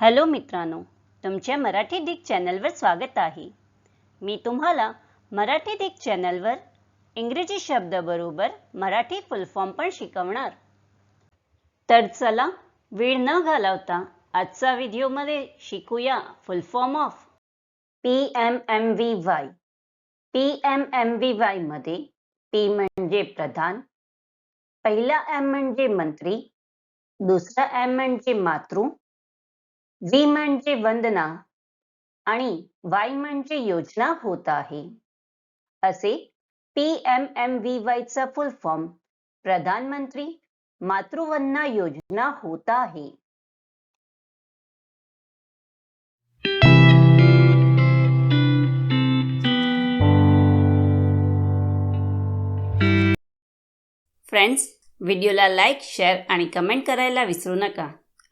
Hello मित्रांनो तुमच्या Marathi Dick चॅनलवर स्वागत आहे. मी तुम्हाला मराठी डिक चॅनलवर इंग्रजी शब्दाबरोबर मराठी फुल फॉर्म पण शिकवणार. तर चला वेळ न घालवता आजचा व्हिडिओमध्ये शिकूया full form of P M M V Y P M M V वायमध्ये P म्हणजे प्रधान पहिला एम म्हणजे मंत्री दुसरा एम म्हणजे मातृ व्ही म्हणजे वंदना आणि वाय म्हणजे योजना होत आहे. असे P M M V Y चा फुल फॉर्म प्रधानमंत्री मातृवंदना योजना होत आहे. फ्रेंड्स व्हिडिओला लाईक शेअर आणि कमेंट करायला विसरू नका.